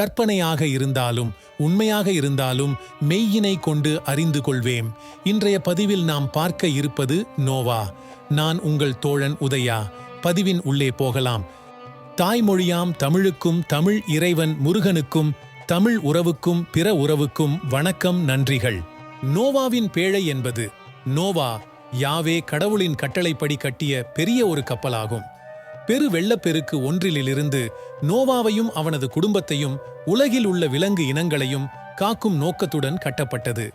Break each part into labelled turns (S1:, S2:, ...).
S1: கற்பனையாக இருந்தாலும் உண்மையாக இருந்தாலும் மெய்யினை கொண்டு அறிந்து கொள்வேம் இன்றைய பதிவில் நாம் பார்க்க இருப்பது நோவா. நான் உங்கள் தோழன் உதயா. பதிவின் உள்ளே போகலாம். தாய்மொழியாம் தமிழுக்கும் தமிழ் இறைவன் முருகனுக்கும் தமிழ் உறவுக்கும் பிற உறவுக்கும் வணக்கம் நன்றிகள். நோவாவின் பேழை என்பது நோவா யாவே கடவுளின் கட்டளைப்படி கட்டிய பெரிய ஒரு கப்பலாகும். பெரு வெள்ளப்பெருக்கு ஒன்றிலிருந்து நோவாவையும் அவனது குடும்பத்தையும் உலகில் உள்ள விலங்கு இனங்களையும் காக்கும் நோக்கத்துடன் கட்டப்பட்டது.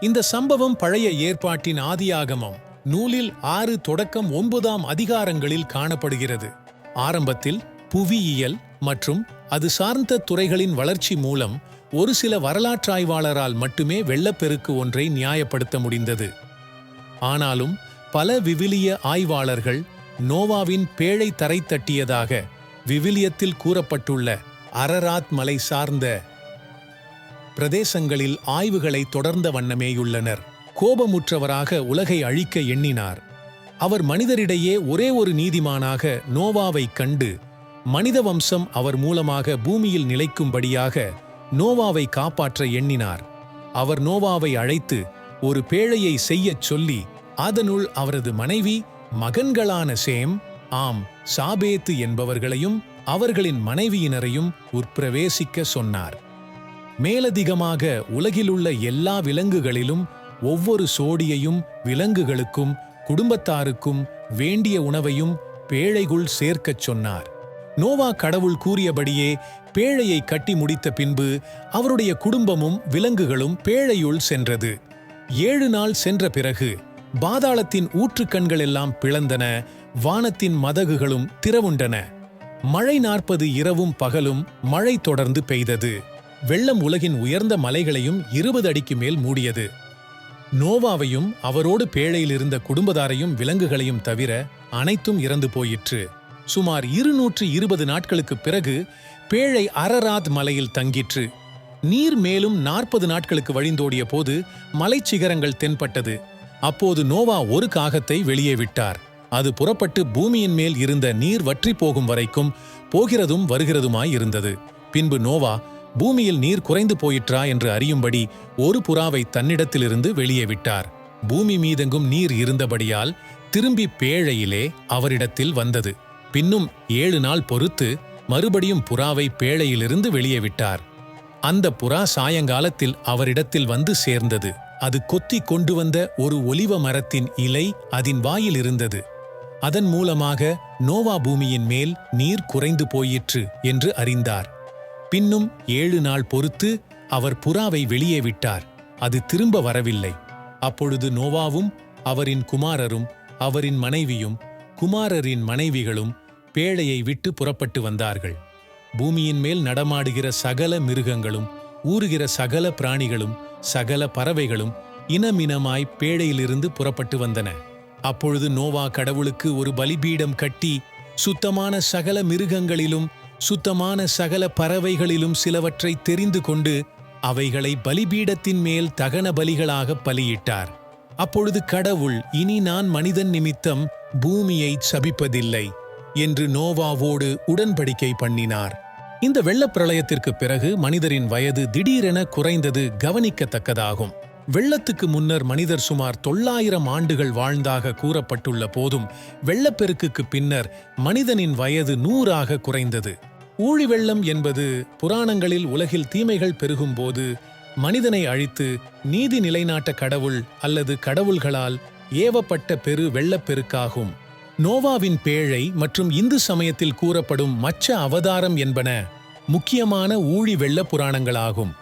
S1: இந்த சம்பவம் பழைய ஏற்பாட்டின் ஆதியாகமம் நூலில் ஆறு தொடக்கம் ஒன்பதாம் அதிகாரங்களில் காணப்படுகிறது. ஆரம்பத்தில் புவியியல் மற்றும் அது சார்ந்த துறைகளின் வளர்ச்சி மூலம் ஒரு சில வரலாற்றாய்வாளரால் மட்டுமே வெள்ளப்பெருக்கு ஒன்றை நியாயப்படுத்த முடிந்தது. ஆனாலும் பல விவிலிய ஆய்வாளர்கள் நோவாவின் பேழை தரை தட்டியதாக விவிலியத்தில் கூறப்பட்டுள்ள அரராத் மலை சார்ந்த பிரதேசங்களில் ஆய்வுகளை தொடர்ந்த வண்ணமேயுள்ளனர். கோபமுற்றவராக உலகை அழிக்க எண்ணினார். அவர் மனிதரிடையே ஒரே ஒரு நீதிமானாக நோவாவைக் கண்டு மனித வம்சம் அவர் மூலமாக பூமியில் நிலைக்கும்படியாக நோவாவை காப்பாற்ற எண்ணினார். அவர் நோவாவை அழைத்து ஒரு பேழையை செய்யச் சொல்லி அதனுள் அவரது மனைவி மகன்களான சேம் ஆம் சாபேத்து என்பவர்களையும் அவர்களின் மனைவியினரையும் உட்பிரவேசிக்க சொன்னார். மேலதிகமாக உலகிலுள்ள எல்லா விலங்குகளிலும் ஒவ்வொரு சோடியையும் விலங்குகளுக்கும் குடும்பத்தாருக்கும் வேண்டிய உணவையும் பேழைக்குள் சேர்க்கச் சொன்னார். நோவா கடவுள் கூறியபடியே பேழையை கட்டி முடித்த பின்பு அவருடைய குடும்பமும் விலங்குகளும் பேழையுள் சென்றது. ஏழு நாள் சென்ற பிறகு பாதாளத்தின் ஊற்றுக்கண்கள் எல்லாம் பிளந்தன வானத்தின் மதகுகளும் திறவுண்டன. மழை நாற்பது இரவும் பகலும் மழை தொடர்ந்து பெய்தது. வெள்ளம் உலகின் உயர்ந்த மலைகளையும் இருபது அடிக்கு மேல் மூடியது. நோவாவையும் அவரோடு பேழையில் இருந்த குடும்பதாரையும் விலங்குகளையும் தவிர அனைத்தும் இறந்து போயிற்று. சுமார் இருநூற்று இருபது நாட்களுக்குப் பிறகு பேழை அரராத் மலையில் தங்கிற்று. நீர் மேலும் நாற்பது நாட்களுக்கு வழிந்தோடிய போது மலைச்சிகரங்கள் தென்பட்டது. அப்போது நோவா ஒரு காகத்தை வெளியே விட்டார். அது புறப்பட்டு பூமியின் மேல் இருந்த நீர் வற்றி போகும் வரைக்கும் போகிறதும் வருகிறதுமாய் இருந்தது. பின்பு நோவா பூமியில் நீர் குறைந்து போயிற்றா என்று அறியும்படி ஒரு புறாவை தன்னிடத்திலிருந்து வெளியே விட்டார். பூமி மீதெங்கும் நீர் இருந்தபடியால் திரும்பி பேழையிலே அவரிடத்தில் வந்தது. பின்னும் ஏழு நாள் பொறுத்து மறுபடியும் புறாவை பேழையிலிருந்து வெளியே விட்டார். அந்த புறா சாயங்காலத்தில் அவரிடத்தில் வந்து சேர்ந்தது. அது கொத்தி கொண்டு வந்த ஒரு ஒலிவ மரத்தின் இலை அதன் வாயில் இருந்தது. அதன் மூலமாக நோவா பூமியின் மேல் நீர் குறைந்து போயிற்று என்று அறிந்தார். பின்னும் ஏழு நாள் பொறுத்து அவர் புறாவை வெளியே விட்டார். அது திரும்ப வரவில்லை. அப்பொழுது நோவாவும் அவரின் குமாரரும் அவரின் மனைவியும் குமாரரின் மனைவிகளும் பேழையை விட்டு புறப்பட்டு வந்தார்கள். பூமியின் மேல் நடமாடுகிற சகல மிருகங்களும் ஊறுகிற சகல பிராணிகளும் சகல பறவைகளும் இனமினமாய் பேழையிலிருந்து புறப்பட்டு வந்தன. அப்பொழுது நோவா கடவுளுக்கு ஒரு பலிபீடம் கட்டி சுத்தமான சகல மிருகங்களிலும் சுத்தமான சகல பறவைகளிலும் சிலவற்றை தெரிந்து கொண்டு அவைகளை பலிபீடத்தின் மேல் தகன பலிகளாக பலியிட்டார். அப்பொழுது கடவுள் இனி நான் மனிதன் நிமித்தம் பூமியை சபிப்பதில்லை என்று நோவாவோடு உடன்படிக்கை பண்ணினார். இந்த வெள்ளப்பிரளயத்திற்கு பிறகு மனிதரின் வயது திடீரென குறைந்தது கவனிக்கத்தக்கதாகும். வெள்ளத்துக்கு முன்னர் மனிதர் சுமார் தொள்ளாயிரம் ஆண்டுகள் வாழ்ந்தாக கூறப்பட்டுள்ள போதும் வெள்ளப்பெருக்குக்கு பின்னர் மனிதனின் வயது நூறாக குறைந்தது. ஊழி வெள்ளம் என்பது புராணங்களில் உலகில் தீமைகள் பெருகும்போது மனிதனை அழித்து நீதி நிலைநாட்ட கடவுள் அல்லது கடவுள்களால் ஏவப்பட்ட பெரு வெள்ளப்பெருக்காகும் நோவாவின் பேழை மற்றும் இந்து சமயத்தில் கூறப்படும் மச்ச அவதாரம் என்பன முக்கியமான ஊழி வெள்ள புராணங்களாகும்.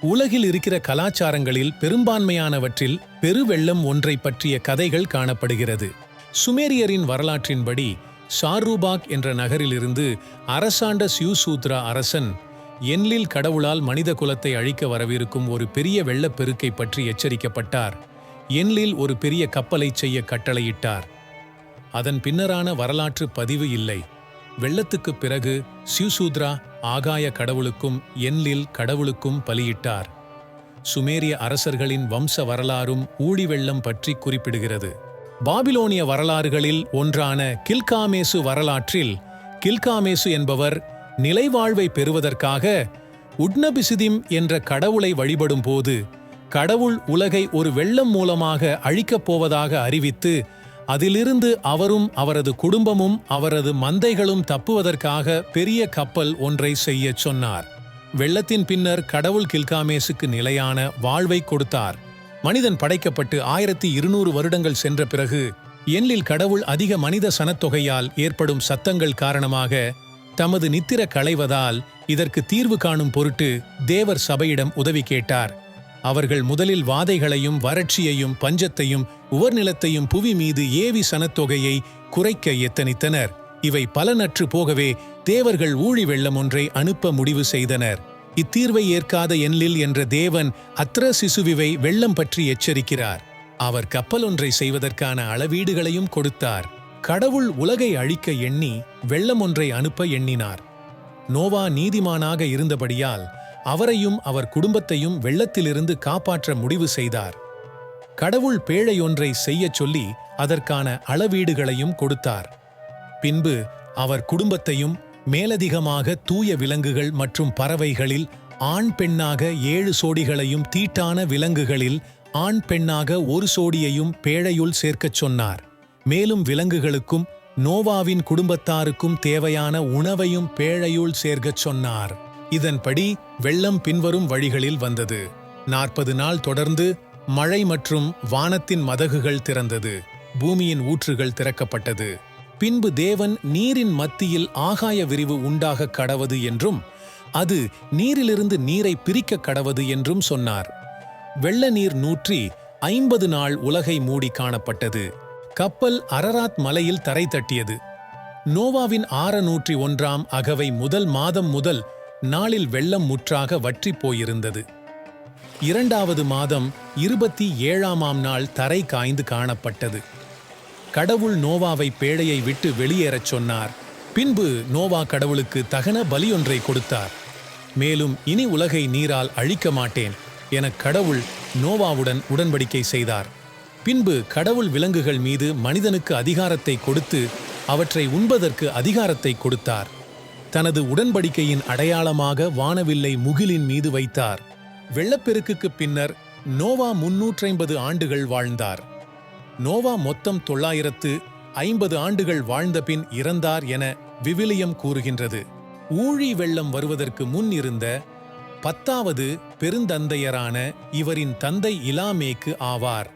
S1: உலகில் இருக்கிற கலாச்சாரங்களில் பெரும்பான்மையானவற்றில் பெருவெள்ளம் ஒன்றை பற்றிய கதைகள் காணப்படுகிறது. சுமேரியரின் வரலாற்றின்படி சார்ரூபாக் என்ற நகரிலிருந்து அரசாண்ட சியூசூத்ரா அரசன் என்லில் கடவுளால் மனித குலத்தை அழிக்க வரவிருக்கும் ஒரு பெரிய வெள்ளப்பெருக்கை பற்றி எச்சரிக்கப்பட்டார். என்லில் ஒரு பெரிய கப்பலை செய்ய கட்டளையிட்டார். அதன் பின்னரான வரலாற்று பதிவு இல்லை. வெள்ளத்துக்குப் பிறகு சியூசூத்ரா ஆகாய கடவுளுக்கும் என்லில் கடவுளுக்கும் பலியிட்டார். சுமேரிய அரசர்களின் வம்ச வரலாறும் ஊழி வெள்ளம் பற்றி குறிப்பிடுகிறது. பாபிலோனிய வரலாறுகளில் ஒன்றான கில்காமேசு வரலாற்றில் கில்காமேசு என்பவர் நிலைவாழ்வை பெறுவதற்காக உட்னபிசிதிம் என்ற கடவுளை வழிபடும் போது கடவுள் உலகை ஒரு வெள்ளம் மூலமாக அழிக்கப் போவதாக அறிவித்து அதிலிருந்து அவரும் அவரது குடும்பமும் அவரது மந்தைகளும் தப்புவதற்காக பெரிய கப்பல் ஒன்றை செய்யச் சொன்னார். வெள்ளத்தின் பின்னர் கடவுள் கில்காமேசுக்கு நிலையான வாழ்வை கொடுத்தார். மனிதன் படைக்கப்பட்டு ஆயிரத்தி இருநூறு வருடங்கள் சென்ற பிறகு எண்ணில் கடவுள் அதிக மனித சனத்தொகையால் ஏற்படும் சத்தங்கள் காரணமாக தமது நித்திர களைவதால் இதற்கு தீர்வு காணும் பொருட்டு தேவர் சபையிடம் உதவி கேட்டார். அவர்கள் முதலில் வாதைகளையும் வறட்சியையும் பஞ்சத்தையும் உவர்நிலத்தையும் புவி மீது ஏவி சனத்தொகையை குறைக்க எத்தனித்தனர். இவை பலனற்று போகவே தேவர்கள் ஊழி வெள்ளம் ஒன்றை அனுப்ப முடிவு செய்தனர். இத்தீர்வை ஏற்காத எண்ணில் என்ற தேவன் அத்ர சிசுவிவை வெள்ளம் பற்றி எச்சரிக்கிறார். அவர் கப்பல் ஒன்றை செய்வதற்கான அளவீடுகளையும் கொடுத்தார். கடவுள் உலகை அழிக்க எண்ணி வெள்ளம் ஒன்றை அனுப்ப எண்ணினார். நோவா நீதிமானாக இருந்தபடியால் அவரையும் அவர் குடும்பத்தையும் வெள்ளத்திலிருந்து காப்பாற்ற முடிவு செய்தார். கடவுள் பேழையொன்றை செய்யச் சொல்லி அதற்கான அளவீடுகளையும் கொடுத்தார். பின்பு அவர் குடும்பத்தையும் மேலதிகமாக தூய விலங்குகள் மற்றும் பறவைகளில் ஆண் பெண்ணாக ஏழு சோடிகளையும் தீட்டான விலங்குகளில் ஆண் பெண்ணாக ஒரு சோடியையும் பேழையுள் சேர்க்கச் சொன்னார். மேலும் விலங்குகளுக்கும் நோவாவின் குடும்பத்தாருக்கும் தேவையான உணவையும் பேழையுள் சேர்க்கச் சொன்னார். இதன்படி வெள்ளம் பின்வரும் வழிகளில் வந்தது. நாற்பது நாள் தொடர்ந்து மழை மற்றும் வானத்தின் மதகுகள் திறந்தது. பூமியின் ஊற்றுகள் திறக்கப்பட்டது. பின்பு தேவன் நீரின் மத்தியில் ஆகாய விரிவு உண்டாக கடவது என்றும் அது நீரிலிருந்து நீரை பிரிக்க கடவது என்றும் சொன்னார். வெள்ள நீர் நூற்றி ஐம்பது நாள் உலகை மூடி காணப்பட்டது. கப்பல் அரராத் மலையில் தரை தட்டியது நோவாவின் ஆறநூற்றி ஒன்றாம் அகவை முதல் மாதம் முதல் நாளில் வெள்ளம் முற்றாக வற்றிப் போயிருந்தது. இரண்டாவது மாதம் இருபத்தி ஏழாமாம் நாள் தரை காய்ந்து காணப்பட்டது. கடவுள் நோவாவை பேழையை விட்டு வெளியேறச் சொன்னார். பின்பு நோவா கடவுளுக்கு தகன பலியொன்றை கொடுத்தார். மேலும் இனி உலகை நீரால் அழிக்க மாட்டேன் என கடவுள் நோவாவுடன் உடன்படிக்கை செய்தார். பின்பு கடவுள் விலங்குகள் மீது மனிதனுக்கு அதிகாரத்தை கொடுத்து அவற்றை உண்பதற்கு அதிகாரத்தை கொடுத்தார். தனது உடன்படிக்கையின் அடையாளமாக வானவில்லை முகிலின் மீது வைத்தார். வெள்ளப்பெருக்குக்கு பின்னர் நோவா முன்னூற்றைம்பது ஆண்டுகள் வாழ்ந்தார். நோவா மொத்தம் தொள்ளாயிரத்து ஐம்பது ஆண்டுகள் வாழ்ந்தபின் இறந்தார் என விவிலியம் கூறுகின்றது. ஊழி வெள்ளம் வருவதற்கு முன் இருந்த பத்தாவது பெருந்தந்தையரான இவரின் தந்தை இலாமேக்கு ஆவார்.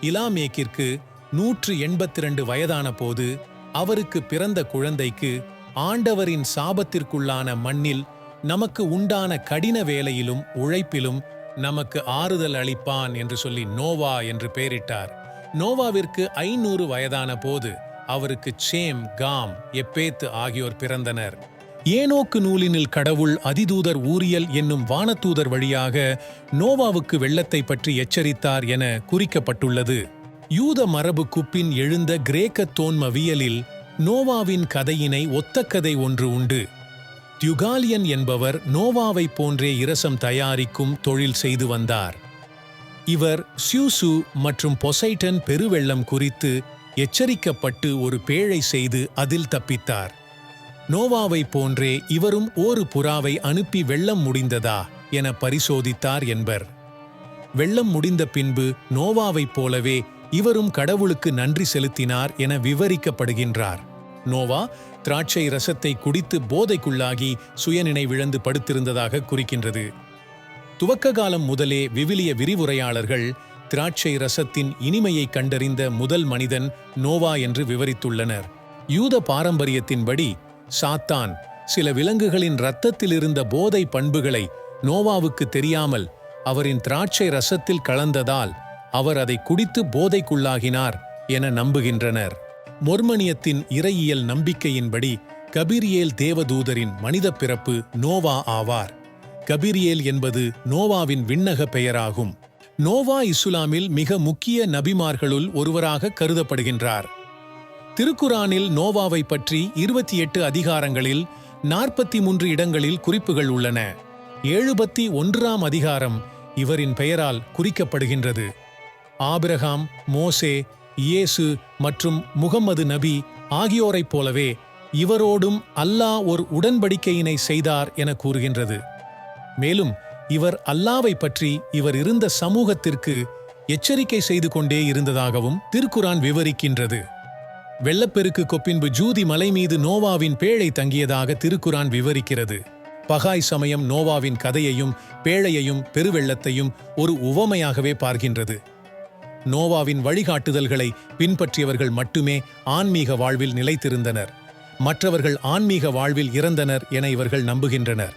S1: இலாமேக்கிற்கு நூற்று எண்பத்திரண்டு வயதான போது அவருக்கு பிறந்த குழந்தைக்கு ஆண்டவரின் சாபத்திற்குள்ளான மண்ணில் நமக்கு உண்டான கடின வேலையிலும் உழைப்பிலும் நமக்கு ஆறுதல் அளிப்பான் என்று சொல்லி நோவா என்று பெயரிட்டார். நோவாவிற்கு ஐநூறு வயதான போது அவருக்கு சேம் காம் எப்பேத்து ஆகியோர் பிறந்தனர். ஏனோக்கு நூலினில் கடவுள் அதிதூதர் ஊரியல் என்னும் வானதூதர் வழியாக நோவாவுக்கு வெள்ளத்தை பற்றி எச்சரித்தார் என குறிக்கப்பட்டுள்ளது. யூத மரபு குப்பின் எழுந்த கிரேக்க தோன்மவியலில் நோவாவின் கதையினை ஒத்த கதை ஒன்று உண்டு. தியுகாலியன் என்பவர் நோவாவைப் போன்றே இரசம் தயாரிக்கும் தொழில் செய்து வந்தார். இவர் சியூசு மற்றும் பொசைட்டன் பெருவெள்ளம் குறித்து எச்சரிக்கப்பட்டு ஒரு பேழை செய்து அதில் தப்பித்தார். நோவாவைப் போன்றே இவரும் ஒரு புறாவை அனுப்பி வெள்ளம் முடிந்ததா என பரிசோதித்தார் என்பர். வெள்ளம் முடிந்த பின்பு நோவாவைப் போலவே இவரும் கடவுளுக்கு நன்றி செலுத்தினார் என விவரிக்கப்படுகின்றார். நோவா திராட்சை ரசத்தை குடித்து போதைக்குள்ளாகி சுயநினைவிழந்து படுத்திருந்ததாக குறிக்கின்றது. துவக்க காலம் முதலே விவிலிய விரிவுரையாளர்கள் திராட்சை ரசத்தின் இனிமையை கண்டறிந்த முதல் மனிதன் நோவா என்று விவரித்துள்ளனர். யூத பாரம்பரியத்தின்படி சாத்தான் சில விலங்குகளின் இரத்தத்தில் இருந்த போதை பண்புகளை நோவாவுக்கு தெரியாமல் அவரின் திராட்சை ரசத்தில் கலந்ததால் அவர் அதை குடித்து போதைக்குள்ளாகினார் என நம்புகின்றனர். மொர்மனியத்தின் இறையியல் நம்பிக்கையின்படி கபிரியேல் தேவதூதரின் மனித பிறப்பு நோவா ஆவார். கபிரியேல் என்பது நோவாவின் விண்ணக பெயராகும். நோவா இஸ்லாமில் மிக முக்கிய நபிமார்களுள் ஒருவராக கருதப்படுகின்றார். திருக்குரானில் நோவாவை பற்றி இருபத்தி எட்டு அதிகாரங்களில் நாற்பத்தி மூன்று இடங்களில் குறிப்புகள் உள்ளன. எழுபத்தி ஒன்றாம் அதிகாரம் இவரின் பெயரால் குறிக்கப்படுகின்றது. ஆபிரகாம் மோசே இயேசு மற்றும் முகம்மது நபி ஆகியோரைப் போலவே இவரோடும் அல்லாஹ் ஒரு உடன்படிக்கையினை செய்தார் என கூறுகின்றது. மேலும் இவர் அல்லாவை பற்றி இவர் இருந்த சமூகத்திற்கு எச்சரிக்கை செய்து கொண்டே இருந்ததாகவும் திருக்குரான் விவரிக்கின்றது. வெள்ளப்பெருக்கு பின்பு ஜூதி மலை மீது நோவாவின் பேழை தங்கியதாக திருக்குரான் விவரிக்கிறது. பகாய் சமயம் நோவாவின் கதையையும் பேழையையும் பெருவெள்ளத்தையும் ஒரு உவமையாகவே பார்க்கின்றது. நோவாவின் வழிகாட்டுதல்களை பின்பற்றியவர்கள் மட்டுமே ஆன்மீக வாழ்வில் நிலைத்திருந்தனர். மற்றவர்கள் ஆன்மீக வாழ்வில் இறந்தனர் என இவர்கள் நம்புகின்றனர்.